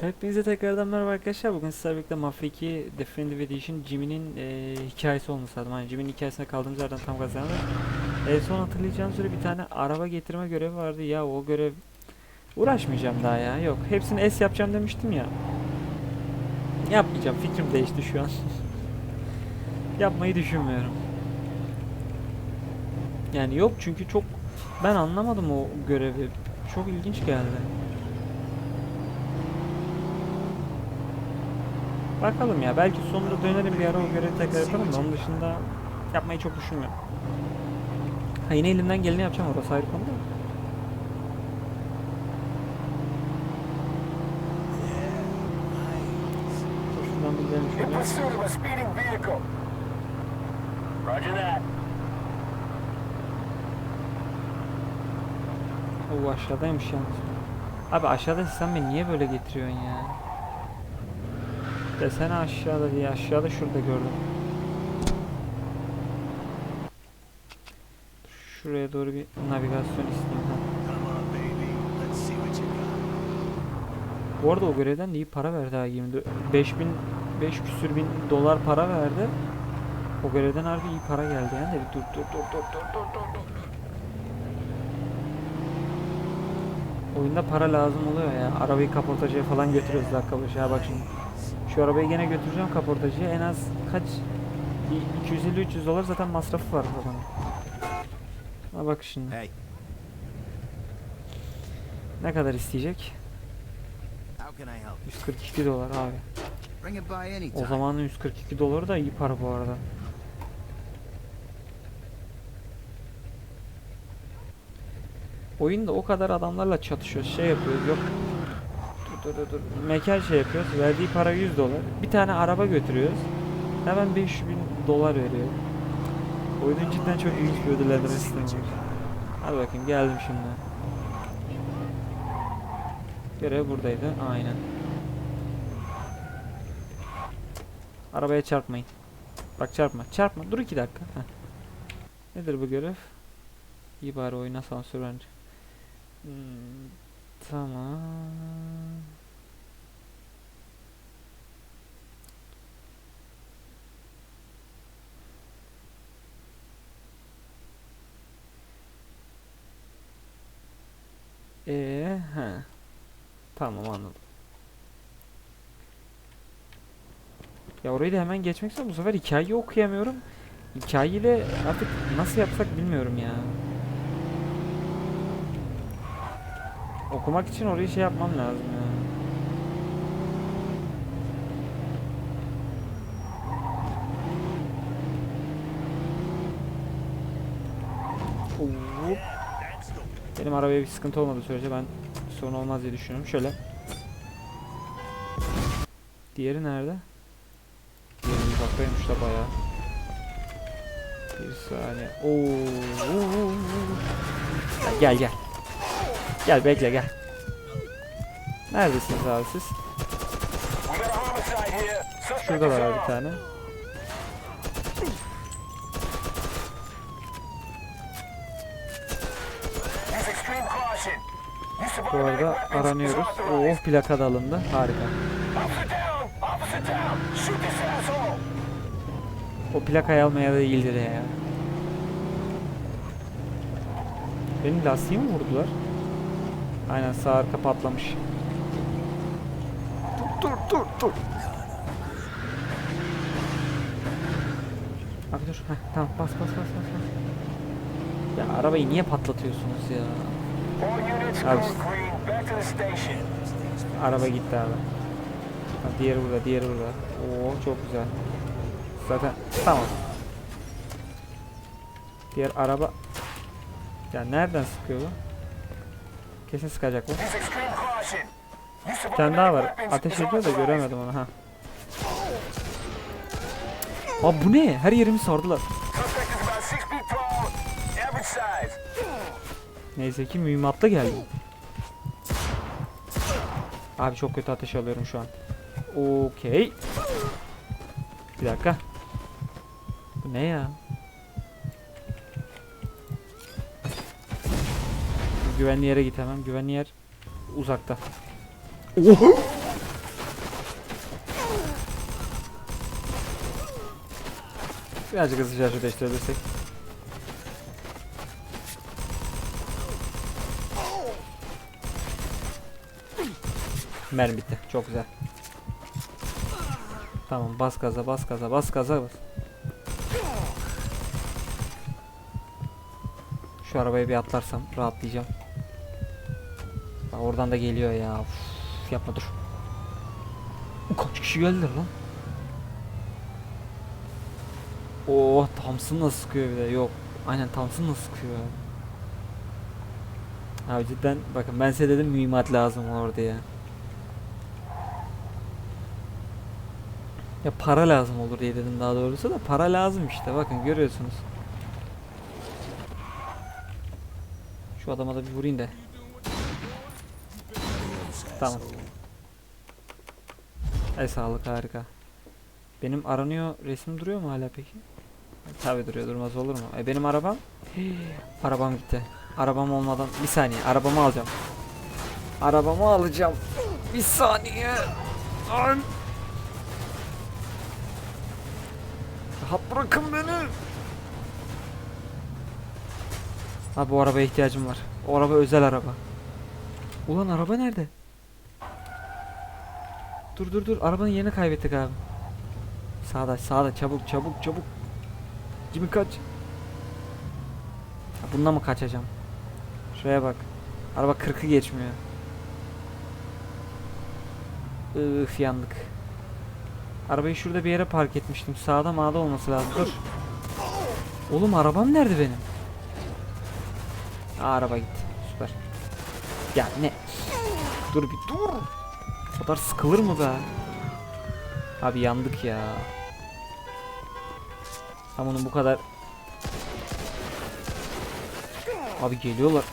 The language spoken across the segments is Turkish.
Hepinize tekrardan merhaba arkadaşlar. Bugün sizlerle birlikte Mafia 2 Definitive Edition Jimmy'nin e, hikayesi olması lazım. Hani Jimmy'nin hikayesine kaldığımız yerden tam kazandı. En son hatırlayacağınız üzere bir tane araba getirme görevi vardı. Ya o görev uğraşmayacağım daha ya. Yok. Hepsini S yapacağım demiştim ya. Yapmayacağım. Fikrim değişti şu an. Yapmayı düşünmüyorum. Yani yok çünkü çok ben anlamadım o görevi. Çok ilginç geldi. Bakalım ya belki sonunda dönerim bir ara o görevi tekrar yaparım da onun dışında yapmayı çok düşünmüyorum. Ha yine elimden geleni yapacağım orası ayrı konu da. Şuradan bir gidelim şöyle. aşağıdaymış yalnız. Abi aşağıda sen beni niye böyle getiriyorsun ya? Desene aşağıda diye aşağıda şurada gördüm. Şuraya doğru bir navigasyon isteyeyim. Bu arada o görevden de iyi para verdi ha 24 5000 5 küsür bin dolar para verdi. O görevden harbi iyi para geldi yani de bir dur dur dur dur dur dur dur dur. Oyunda para lazım oluyor ya. Arabayı kaportacıya falan götürüyoruz dakika başı. Ha bak şimdi. Şu arabayı gene götüreceğim kaportacıya. En az kaç? Bir 250-300 dolar zaten masrafı var arabanın. Ha bak şimdi. Hey, Ne kadar isteyecek? how can I help? 142 dolar abi. O zamanın 142 doları da iyi para bu arada. Oyunda o kadar adamlarla çatışıyoruz, şey yapıyoruz, yok. Dur dur dur. Mekan şey yapıyoruz, verdiği para 100 dolar. Bir tane araba götürüyoruz. Hemen 500 bin dolar veriyor. Oyunun cidden çok ilginç bir ödüllendirme sistemi. Hadi bakayım geldim şimdi. Görev buradaydı, aynen. Arabaya çarpmayın. Bak çarpma. Çarpma. Dur iki dakika. Heh. Nedir bu görev? İyi bari oyun asansör bence. Hmm, tamam. Ee, he. Tamam anladım. Ya orayı da hemen geçmek istiyorum. Bu sefer hikayeyi okuyamıyorum. Hikayeyle artık nasıl yapsak bilmiyorum ya. Okumak için orayı şey yapmam lazım ya. Hop. Benim arabaya bir sıkıntı olmadığı sürece ben sorun olmaz diye düşünüyorum. Şöyle. Diğeri nerede? Diğeri uzaktaymış da bayağı. Bir saniye. Oo. Gel gel. Gel bekle gel. Neredesiniz abi siz? Şurada var bir tane. Bu arada aranıyoruz. Oo plaka da alındı. Harika. O plakayı almaya değildir ya. Benim lastiği mi vurdular? Aynen sağ arka patlamış. Dur dur dur dur. Abi dur. Heh, tamam bas bas bas bas. Ya arabayı niye patlatıyorsunuz ya? Abi. Araba gitti abi. Ha, diğeri burada, diğeri burada. Oo çok güzel. Zaten tamam. Diğer araba ya nereden sıkıyor bu? Kesin sıkacak bu. Bir tane daha var. Ateş ediyor da göremedim onu ha. Abi bu ne? Her yerimi sardılar. Neyse ki mühimmatla geldi. Abi çok kötü ateş alıyorum şu an. Okey. Bir dakika. Bu ne ya? Güvenli yere git hemen. Güvenli yer uzakta. Oh. Birazcık hızlı şarjı değiştirebilirsek. Mermi bitti. Çok güzel. Tamam bas gaza bas gaza bas gaza bas. Şu arabaya bir atlarsam rahatlayacağım. Oradan da geliyor ya. Uf, yapma dur. Kaç kişi geldiler lan? Oo Thompson'la sıkıyor bir de. Yok. Aynen Thompson'la sıkıyor. Abi cidden bakın ben size dedim mühimmat lazım orada ya. Ya para lazım olur diye dedim daha doğrusu da para lazım işte bakın görüyorsunuz. Şu adama da bir vurayım da. Tamam. Ay sağlık harika. Benim aranıyor resim duruyor mu hala peki? Tabi duruyor durmaz olur mu? E benim arabam? arabam gitti. Arabam olmadan bir saniye arabamı alacağım. Arabamı alacağım. Bir saniye. Ay. Rahat bırakın beni. Abi bu arabaya ihtiyacım var. O araba özel araba. Ulan araba nerede? Dur dur dur arabanın yerini kaybettik abi. Sağda sağda çabuk çabuk çabuk. Jimmy kaç. Ha, Bununla mı kaçacağım? Şuraya bak. Araba 40'ı geçmiyor. Üf yandık. Arabayı şurada bir yere park etmiştim. Sağda mağda olması lazım. Dur. Oğlum arabam nerede benim? Araba gitti. Süper. Ya ne? Dur bir dur. O kadar sıkılır mı be? Abi yandık ya. Tam onun bu kadar Abi geliyorlar.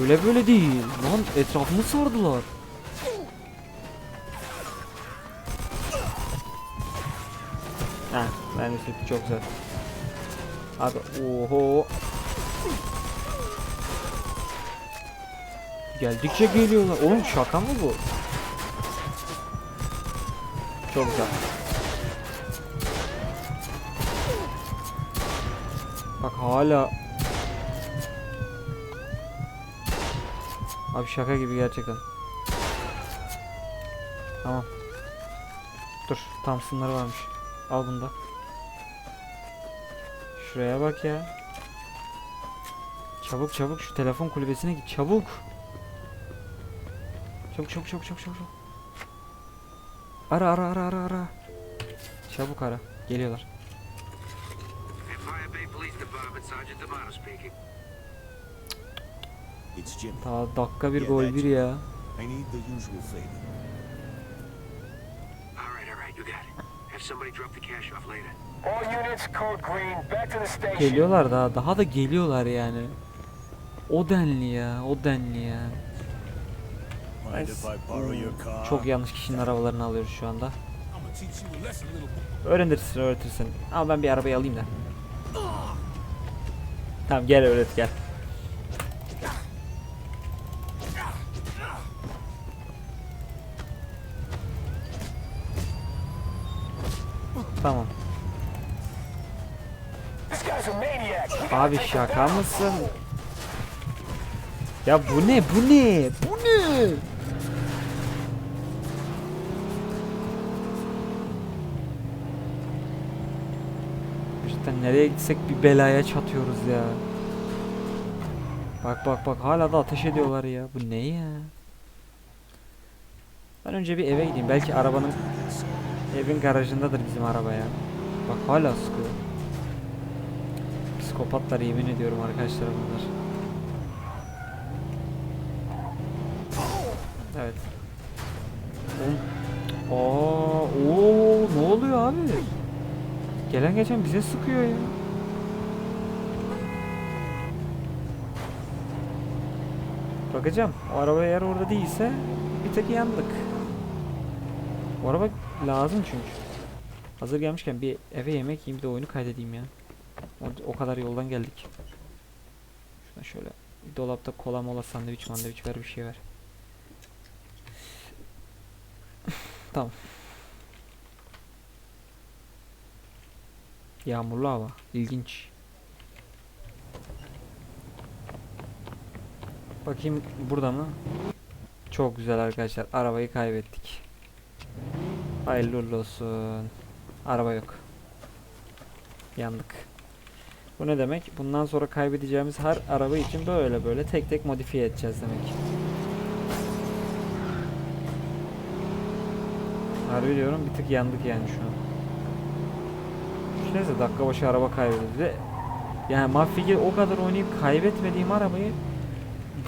Öyle böyle değil. Lan etrafımı sardılar. Ha, ben de çok güzel. Abi oho. Geldikçe geliyorlar. Oğlum şaka mı bu? Çok güzel. Bak hala Abi şaka gibi gerçekten. Tamam. Dur, Thompson'ları varmış. Al bunu da. Şuraya bak ya. Çabuk çabuk şu telefon kulübesine git çabuk. Çabuk çabuk çabuk çabuk çabuk. Ara ara ara ara ara. Çabuk ara. Geliyorlar. Daha dakika bir gol bir ya. Geliyorlar daha daha da geliyorlar yani. O denli ya, o denli ya. Mind if I borrow your car? Çok yanlış kişinin arabalarını alıyoruz şu anda. I'm gonna teach you a lesson, little Öğrenirsin, öğretirsin. Ama ben bir arabayı alayım da. Tamam gel öğret gel. Tamam. Abi şaka mısın? Ya bu ne? Bu ne? Bu ne? Nereye gitsek bir belaya çatıyoruz ya. Bak bak bak hala da ateş ediyorlar ya. Bu ne ya? Ben önce bir eve gideyim. Belki arabanın evin garajındadır bizim araba ya. Bak hala sıkıyor. Psikopatlar yemin ediyorum arkadaşlar bunlar. Evet. Aa, oo, ne oluyor abi? Gelen geçen bize sıkıyor ya. Bakacağım. O araba eğer orada değilse bir tek yandık. O araba lazım çünkü. Hazır gelmişken bir eve yemek yiyeyim bir de oyunu kaydedeyim ya. O, kadar yoldan geldik. Şuna şöyle dolapta kola mola sandviç mandviç ver bir şey ver. tamam. Yağmurlu hava. İlginç. Bakayım burada mı? Çok güzel arkadaşlar. Arabayı kaybettik. Hayırlı olsun. Araba yok. Yandık. Bu ne demek? Bundan sonra kaybedeceğimiz her araba için böyle böyle tek tek modifiye edeceğiz demek. Harbi diyorum bir tık yandık yani şu an. Neyse dakika başı araba kaybediyoruz ve yani Mafia o kadar oynayıp kaybetmediğim arabayı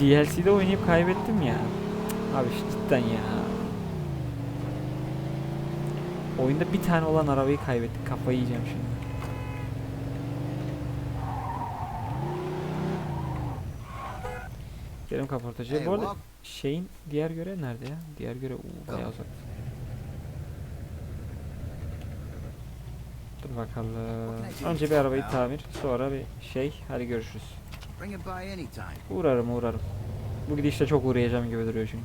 DLC'de oynayıp kaybettim ya. Cık, Abi cidden ya. Oyunda bir tane olan arabayı kaybettik. Kafayı yiyeceğim şimdi. Gelin kaportacıya. Hey, Bu arada şeyin diğer görev nerede ya? Diğer görev uu, bayağı uzak. Dur bakalım. Önce bir arabayı tamir, sonra bir şey. Hadi görüşürüz. Uğrarım uğrarım. Bu gidişle çok uğrayacağım gibi duruyor çünkü.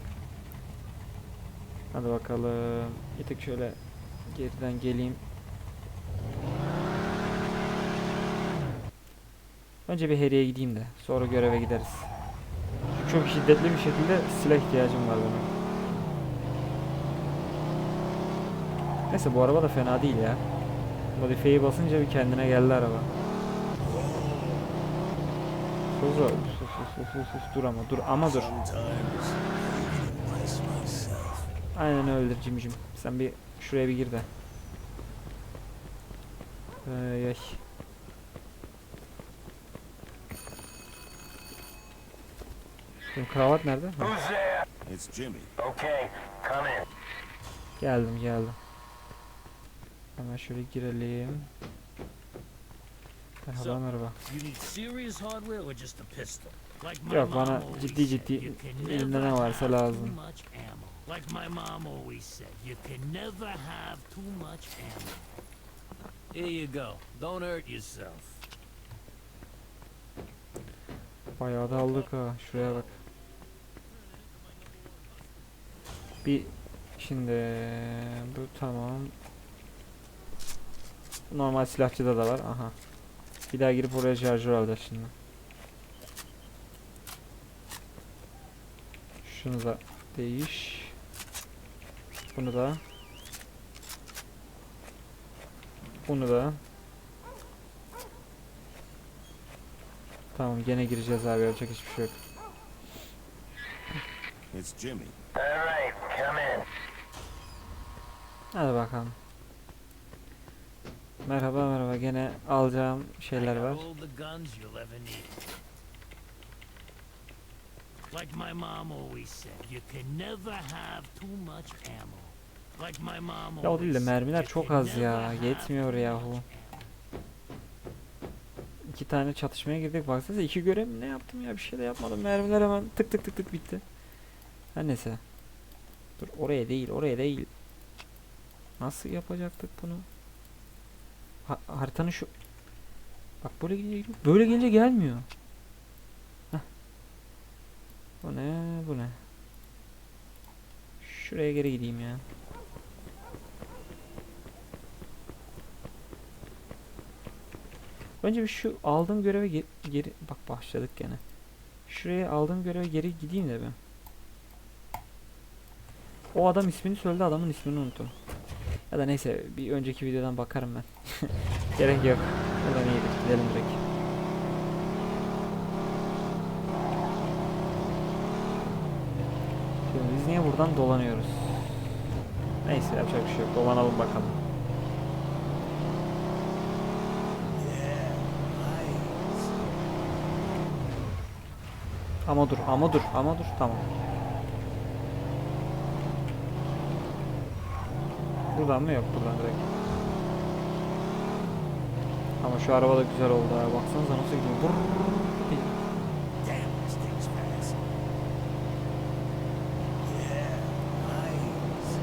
Hadi bakalım. Bir tık şöyle geriden geleyim. Önce bir heriye gideyim de sonra göreve gideriz. Çok şiddetli bir şekilde silah ihtiyacım var benim. Neyse bu araba da fena değil ya. Modifiyeyi basınca bir kendine geldi araba. Sus sus sus sus sus sus dur ama dur ama dur. Aynen öyledir cimcim. Sen bir şuraya bir gir de. Ay ay. Benim kravat nerede? It's Jimmy. Okay, come in. geldim geldim. Hemen şöyle girelim. Merhaba merhaba. Yok bana ciddi ciddi never ne varsa lazım. Bayağı da aldık ha. Şuraya bak. Bir şimdi bu tamam. Normal silahçıda da var. Aha. Bir daha girip oraya şarjör alacağız şimdi. Şunu da değiş. Bunu da. Bunu da. Tamam gene gireceğiz abi yapacak hiçbir şey yok. It's Jimmy. All right, come in. Hadi bakalım. Merhaba merhaba gene alacağım şeyler var. Like my mom always said, you can never have too much ammo. Like my mom Ya o değil de always mermiler çok az ya, yetmiyor yahu. İki tane çatışmaya girdik baksanıza iki görev ne yaptım ya bir şey de yapmadım. Mermiler hemen tık tık tık tık bitti. Her neyse. Dur oraya değil oraya değil. Nasıl yapacaktık bunu? Ha, haritanın şu... Bak böyle gelince böyle gelince gelmiyor. Heh. Bu ne bu ne? Şuraya geri gideyim ya. Önce bir şu aldığım göreve ge- geri bak başladık gene. Şuraya aldığım göreve geri gideyim de ben. O adam ismini söyledi adamın ismini unuttum. Ya da neyse bir önceki videodan bakarım ben. Gerek yok. Buradan iyidir gidelim direkt. Şimdi biz niye buradan dolanıyoruz? Neyse yapacak bir şey yok. Dolanalım bakalım. Ama dur, ama dur, ama dur. Tamam. Buradan mı? Yok buradan direkt. Ama şu araba da güzel oldu ha. Baksanıza nasıl gidiyor.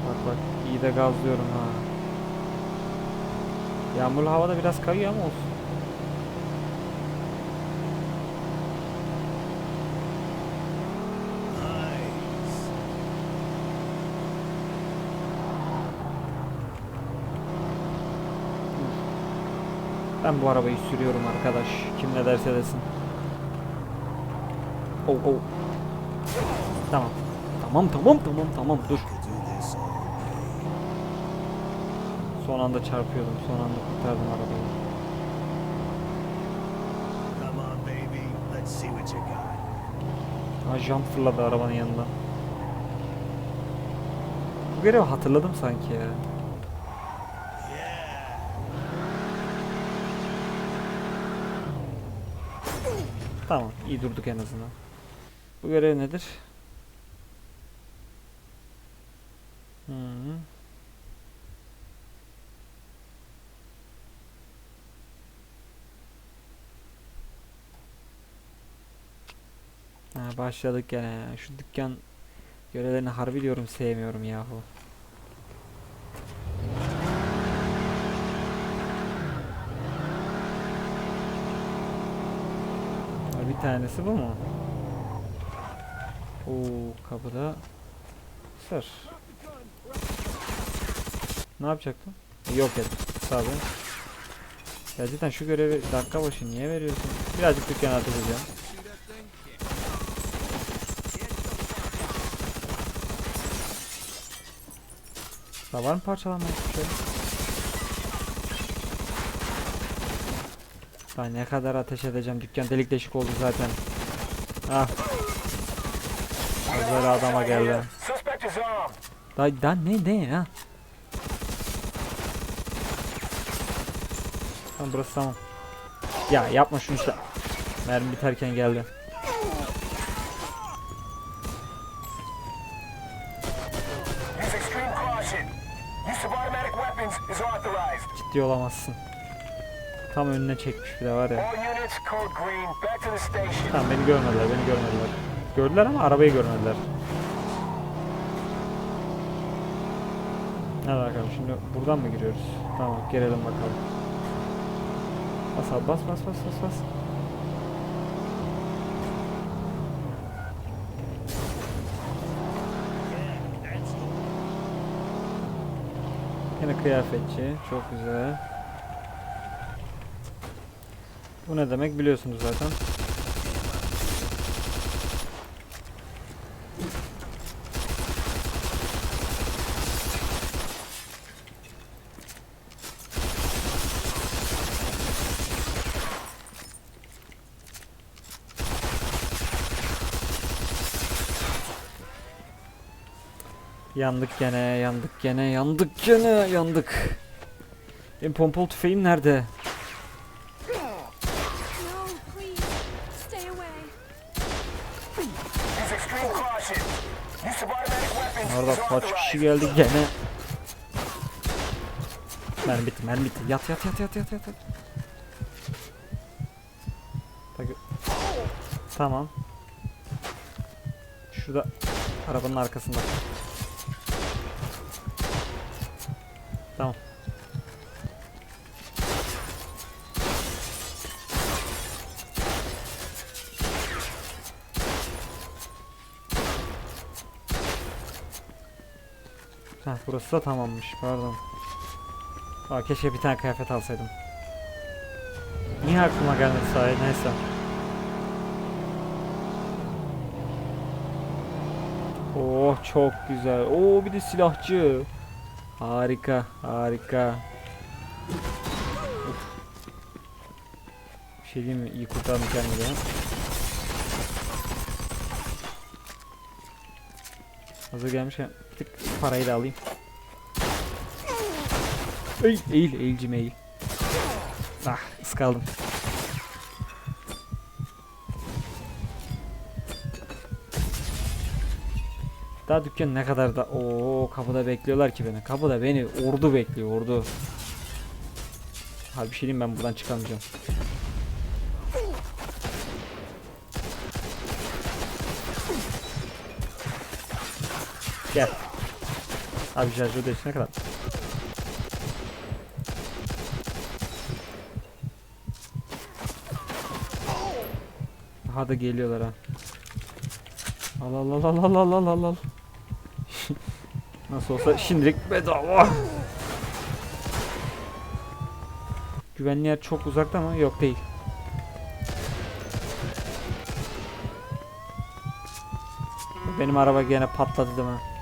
Bak bak iyi de gazlıyorum ha. Yağmurlu havada biraz kayıyor ama olsun. Nice. Ben bu arabayı sürüyorum arkadaş. Kim ne derse desin. Oh oh. Tamam. Tamam tamam tamam tamam dur. Son anda çarpıyordum. Son anda kurtardım arabayı. Ha jump fırladı arabanın yanından. Bu görevi hatırladım sanki ya. Tamam iyi durduk en azından. Bu görev nedir? -hı. Ha, başladık gene. Şu dükkan görevlerini harbi diyorum sevmiyorum yahu. Bir tanesi bu mu? Oo kapıda sır. Ne yapacaktım? Yok et. Tabi. Ya cidden şu görevi dakika başı niye veriyorsun? Birazcık dükkan ateş edeceğim. Da var mı parçalanma hiçbir şey? Daha ne kadar ateş edeceğim dükkan delik deşik oldu zaten. Ah. Hazır adama geldi. Daha, daha ne ne ya? Tamam burası tamam. Ya yapma şunu işte. Mermi biterken geldi. Ciddi olamazsın. Tam önüne çekmiş bir de var ya. Tamam beni görmediler, beni görmediler. Gördüler ama arabayı görmediler. Hadi bakalım şimdi buradan mı giriyoruz? Tamam girelim bakalım. Bas abi bas bas bas bas bas. Yine kıyafetçi. Çok güzel. Bu ne demek biliyorsunuz zaten. Yandık gene, yandık gene, yandık gene, yandık. Benim pompalı tüfeğim nerede? Kaç kişi geldi gene. Mermi bitti, mermi bitti. Yat yat yat yat yat yat. Tamam. Şurada arabanın arkasında. Tamam. Heh, burası da tamammış. Pardon. Aa, keşke bir tane kıyafet alsaydım. Niye aklıma gelmedi sahi? Neyse. Oh çok güzel. Oo bir de silahçı. Harika, harika. Uf. Bir şey diyeyim mi? İyi kurtardım kendimi. Hazır gelmişken tık parayı da alayım. Eğil, eğil, eğilcim eğil. Ah, ıskaldım. Daha dükkan ne kadar da o kapıda bekliyorlar ki beni. Kapıda beni ordu bekliyor, ordu. Abi bir şey diyeyim ben buradan çıkamayacağım. Gel. Abi şarjı ödeşine kadar. Aha da geliyorlar ha. Al al al al al al al al. Nasıl olsa şimdilik bedava. Güvenli yer çok uzakta ama yok değil. Benim araba gene patladı değil mi?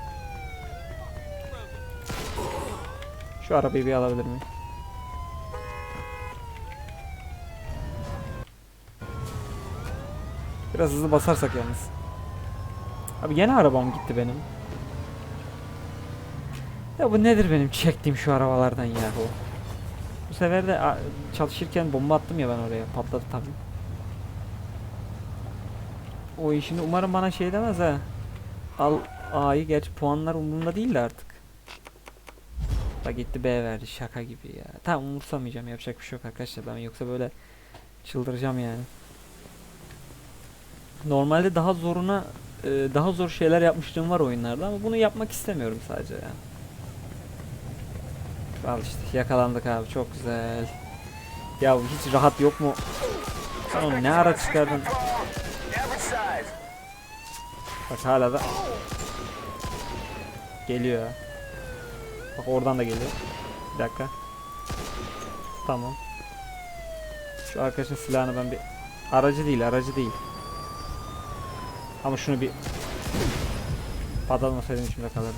Şu arabayı bir alabilir miyim? Biraz hızlı basarsak yalnız. Abi gene arabam gitti benim. Ya bu nedir benim çektiğim şu arabalardan yahu? Bu sefer de çalışırken bomba attım ya ben oraya. Patladı tabii. O işini umarım bana şey demez ha. Al A'yı gerçi puanlar umurumda değil de artık. Bak gitti B verdi şaka gibi ya. Tamam umursamayacağım yapacak bir şey yok arkadaşlar ben yoksa böyle çıldıracağım yani. Normalde daha zoruna e, daha zor şeyler yapmışlığım var oyunlarda ama bunu yapmak istemiyorum sadece ya. Al işte yakalandık abi çok güzel. Ya hiç rahat yok mu? Sen onu ne ara çıkardın? Bak hala da geliyor. Bak oradan da geliyor. Bir dakika. Tamam. Şu arkadaşın silahını ben bir aracı değil, aracı değil. Ama şunu bir patlatmasaydım içimde kalırdı.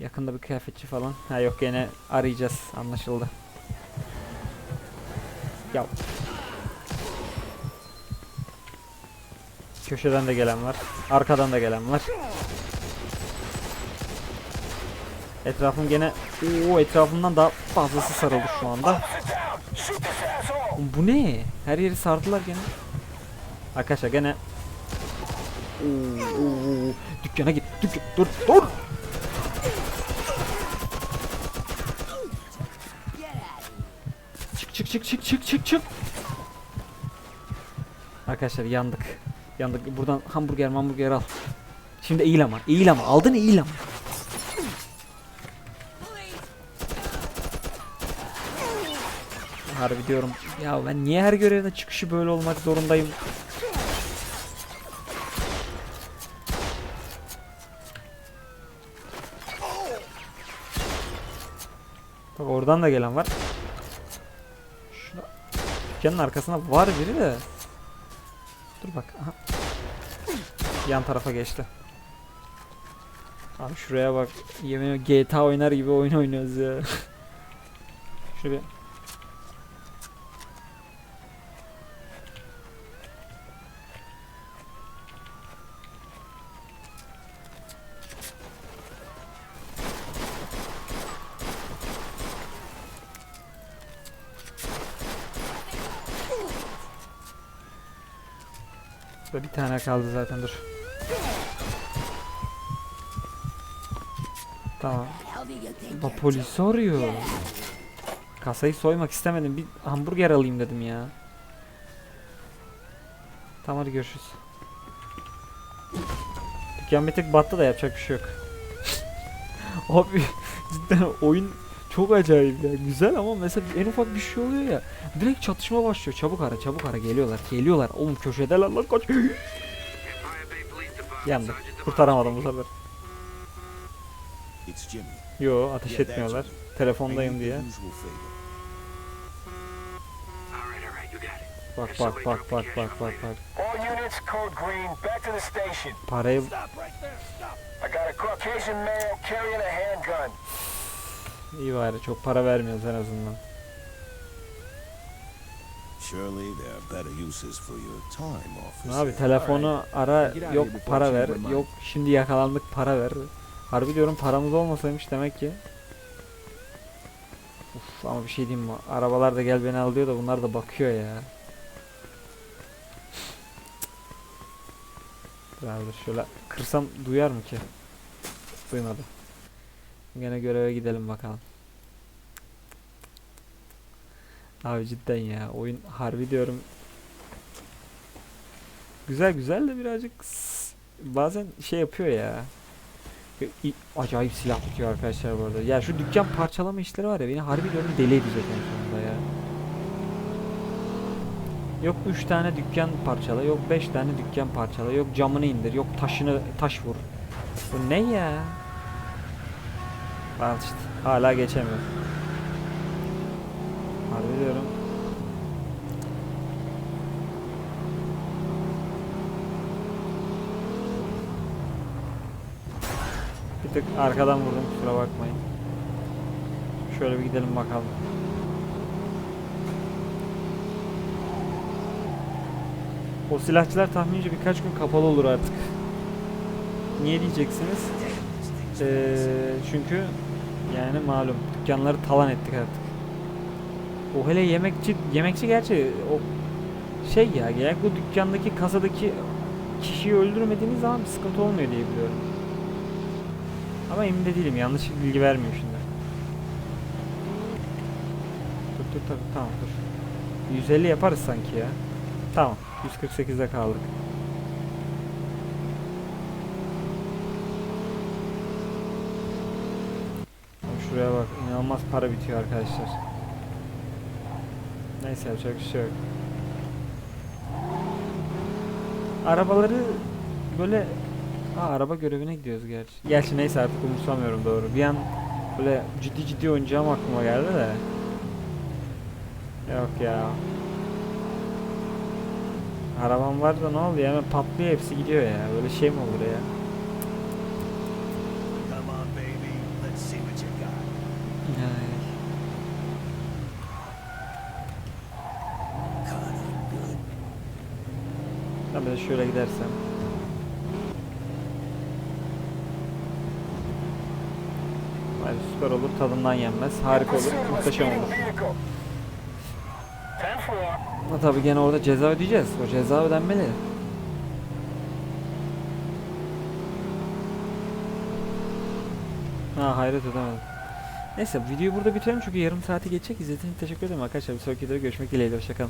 Yakında bir kıyafetçi falan. Ha yok gene arayacağız. Anlaşıldı. Ya. Köşeden de gelen var. Arkadan da gelen var. Etrafım gene Oo etrafımdan daha fazlası sarıldı şu anda. Bu ne? Her yeri sardılar gene. Arkadaşlar gene oo, oo. Dükkana git. Dükkan dur dur. Çık çık çık çık çık çık çık. Arkadaşlar yandık. Yandık. Buradan hamburger hamburger al. Şimdi eğil ama. Eğil ama. Aldın eğil ama. Harbi diyorum. Ya ben niye her görevde çıkışı böyle olmak zorundayım? Bak oradan da gelen var. Şuna... Dükkanın arkasında var biri de. Dur bak. Aha. Yan tarafa geçti. Abi şuraya bak. Yemin GTA oynar gibi oyun oynuyoruz ya. Şuraya. Burada bir tane kaldı zaten dur. Tamam. Bak polis arıyor. Kasayı soymak istemedim. Bir hamburger alayım dedim ya. Tamam hadi görüşürüz. Dükkan bir tık battı da yapacak bir şey yok. Abi cidden oyun çok acayip ya. Güzel ama mesela en ufak bir şey oluyor ya. Direkt çatışma başlıyor. Çabuk ara çabuk ara geliyorlar. Geliyorlar. Oğlum köşedeler lan Department Yandık. Kurtaramadım bu sefer. Yo ateş etmiyorlar. Telefondayım diye. Bak bak bak bak bak bak bak. All units, code green. Back to the station. Parayı iyi bari çok para vermiyoruz en azından. Surely there are better uses for your time, officer. Abi telefonu ara yok para ver yok şimdi yakalandık para ver. Harbi diyorum paramız olmasaymış demek ki. Uf ama bir şey diyeyim mi? Arabalar da gel beni al diyor da bunlar da bakıyor ya. Abi dur şöyle kırsam duyar mı ki? Duymadı. Gene göreve gidelim bakalım. Abi cidden ya oyun harbi diyorum Güzel güzel de birazcık bazen şey yapıyor ya. Acayip silah tutuyor arkadaşlar bu arada. Ya şu dükkan parçalama işleri var ya beni harbi diyorum deli edecek en sonunda ya. Yok 3 tane dükkan parçala, yok 5 tane dükkan parçala, yok camını indir, yok taşını taş vur. Bu ne ya? Ben işte hala geçemiyorum. Harbi diyorum. Bir tık arkadan vurdum kusura bakmayın. Şöyle bir gidelim bakalım. O silahçılar tahminci birkaç gün kapalı olur artık. Niye diyeceksiniz? Ee, çünkü yani malum dükkanları talan ettik artık. O hele yemekçi yemekçi gerçi o şey ya genellikle o dükkandaki kasadaki kişiyi öldürmediğiniz zaman bir sıkıntı olmuyor diye biliyorum. Ama emin de değilim yanlış bilgi vermiyor şimdi. Dur dur dur tamam dur. 150 yaparız sanki ya. Tamam 148'de kaldık. Bak Şuraya inanılmaz para bitiyor arkadaşlar. Neyse yapacak bir şey yok. Arabaları böyle Aa, araba görevine gidiyoruz gerçi. Gerçi neyse artık umursamıyorum doğru. Bir an böyle ciddi ciddi oynayacağım aklıma geldi de. Yok ya. Arabam var da ne oluyor hemen patlıyor hepsi gidiyor ya. Böyle şey mi olur ya? Şöyle gidersem. Vay süper olur tadından yenmez. Harika olur. Muhteşem olur. vehicle. 10-4. Ama tabii gene orada ceza ödeyeceğiz. O ceza ödenmeli. Ha hayret ödemedim. Neyse videoyu burada bitirelim çünkü yarım saati geçecek. İzlediğiniz için teşekkür ederim arkadaşlar. Bir sonraki videoda görüşmek dileğiyle. Hoşçakalın.